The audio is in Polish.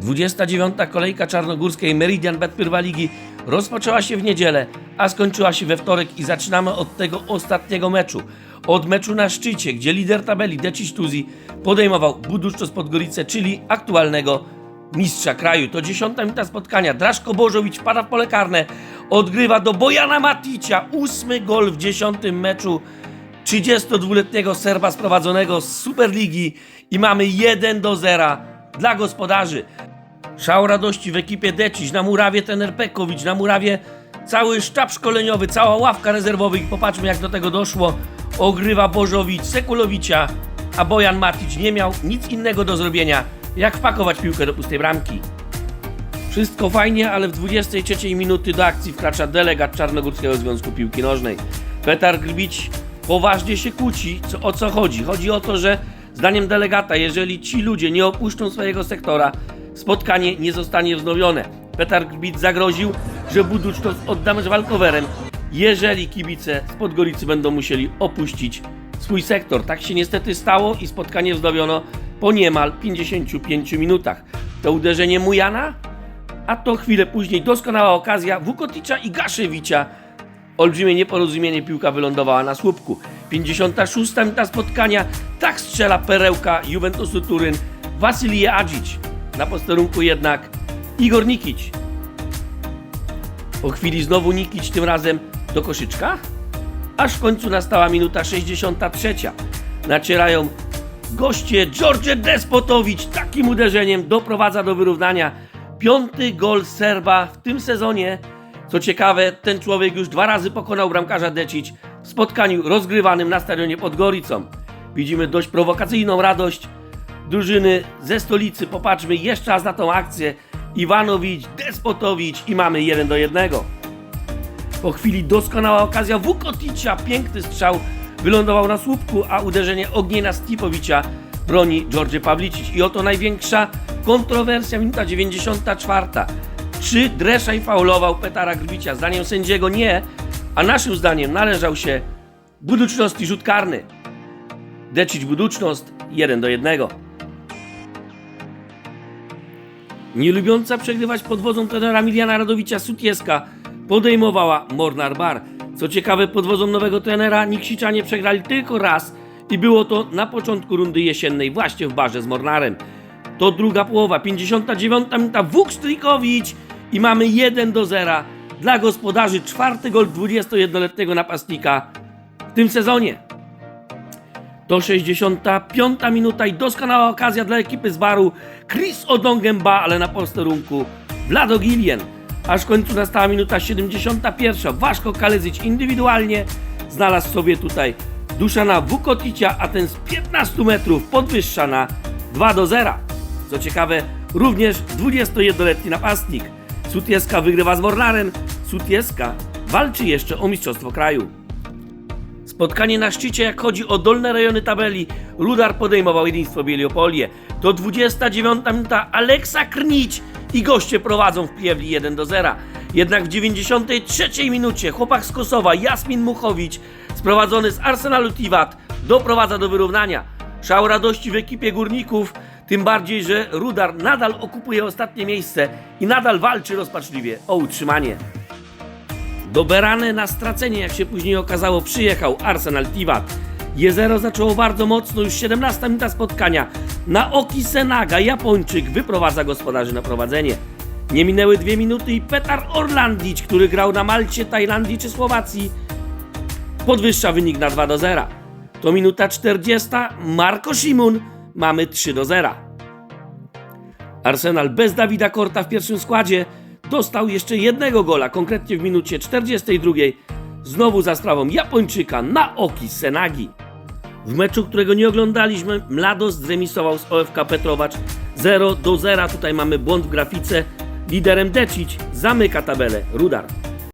29. kolejka czarnogórskiej Meridian Bet Ligi rozpoczęła się w niedzielę, a skończyła się we wtorek i zaczynamy od tego ostatniego meczu. Od meczu na szczycie, gdzie lider tabeli Deciś Tuzi podejmował Buduszczo z Podgorice, czyli aktualnego mistrza kraju. To dziesiąta minuta spotkania. Draszko Bożowicz pada w pole karne, odgrywa do Bojana Maticia. Ósmy gol w dziesiątym meczu 32-letniego Serba sprowadzonego z Superligi i mamy 1 do 0 dla gospodarzy. Szał radości w ekipie Deciś, na murawie ten Pekowicz, na murawie cały sztab szkoleniowy, cała ławka rezerwowych. Popatrzmy jak do tego doszło. Ogrywa Bożowicz, Sekulowicza, a Bojan Matic nie miał nic innego do zrobienia, jak wpakować piłkę do pustej bramki. Wszystko fajnie, ale w 23 minuty do akcji wkracza delegat Czarnogórskiego Związku Piłki Nożnej. Petar Grbić poważnie się kłóci. Co, o co chodzi? Chodzi o to, że zdaniem delegata, jeżeli ci ludzie nie opuszczą swojego sektora, spotkanie nie zostanie wznowione. Petar Grbić zagroził, że Buduczno odda mecz walkowerem, jeżeli kibice z Podgoricy będą musieli opuścić swój sektor. Tak się niestety stało i spotkanie wznowiono po niemal 55 minutach. To uderzenie Mujana a to chwilę później doskonała okazja Wukoticza i Gaszewicza. Olbrzymie nieporozumienie, piłka wylądowała na słupku. 56 minuta spotkania, tak strzela perełka Juventusu Turyn, Wasylije Adžić. Na posterunku jednak Igor Nikić. Po chwili znowu Nikić, tym razem do koszyczka. Aż w końcu nastała minuta 63. Nacierają goście George Despotowicz takim uderzeniem doprowadza do wyrównania. Piąty gol Serba w tym sezonie. Co ciekawe, ten człowiek już dwa razy pokonał bramkarza Decić w spotkaniu rozgrywanym na stadionie pod Goricą. Widzimy dość prowokacyjną radość drużyny ze stolicy. Popatrzmy jeszcze raz na tą akcję. Iwanowicz, Despotowicz i mamy 1 do 1. Po chwili doskonała okazja Wukoticia, piękny strzał, wylądował na słupku, a uderzenie Ogniena Stipowicza broni George Pawlicic. I oto największa kontrowersja, minuta 94. Czy Dreszaj faulował Petara Grbicia? Zdaniem sędziego nie, a naszym zdaniem należał się Buducznost i rzut karny. Decić Buducznost 1 do 1. Nie lubiąca przegrywać pod wodzą trenera Miliana Radowicza Sutieska podejmowała Mornar Bar. Co ciekawe, pod wodzą nowego trenera Niksiczanie przegrali tylko raz i było to na początku rundy jesiennej właśnie w barze z Mornarem. To druga połowa, 59 minuta, Wukstrikowicz i mamy 1 do 0 dla gospodarzy. Czwarty gol 21-letniego napastnika w tym sezonie. To 65 minuta i doskonała okazja dla ekipy z baru. Chris Odongemba, ale na posterunku Vlado Gilien. Aż w końcu nastała minuta 71. Waszko Kalezyć indywidualnie znalazł sobie tutaj Duszana Wukoticia, a ten z 15 metrów podwyższa na 2 do 0. Co ciekawe, również 21-letni napastnik. Sutieska wygrywa z Mornarem. Sutieska walczy jeszcze o mistrzostwo kraju. Spotkanie na szczycie, jak chodzi o dolne rejony tabeli, Rudar podejmował jedynstwo Bieliopolię. To 29 minuta Aleksa Krnić i goście prowadzą w Piewli 1 do 0. Jednak w 93 minucie chłopak z Kosowa, Jasmin Muchowicz, sprowadzony z Arsenalu Tivat, doprowadza do wyrównania. Szał radości w ekipie górników, tym bardziej, że Rudar nadal okupuje ostatnie miejsce i nadal walczy rozpaczliwie o utrzymanie. Doberany na stracenie, jak się później okazało, przyjechał Arsenal Tivat. Jezero zaczęło bardzo mocno, już 17 minuta spotkania. Naoki Senaga, Japończyk, wyprowadza gospodarzy na prowadzenie. Nie minęły dwie minuty i Petar Orlandic, który grał na Malcie, Tajlandii czy Słowacji, podwyższa wynik na 2 do 0. To minuta 40, Marko Simun, mamy 3 do 0. Arsenal bez Dawida Korta w pierwszym składzie dostał jeszcze jednego gola, konkretnie w minucie 42, znowu za sprawą Japończyka Naoki Senagi. W meczu, którego nie oglądaliśmy, Mlados zremisował z OFK Petrowacz 0 do 0. Tutaj mamy błąd w grafice. Liderem Decić zamyka tabelę Rudar.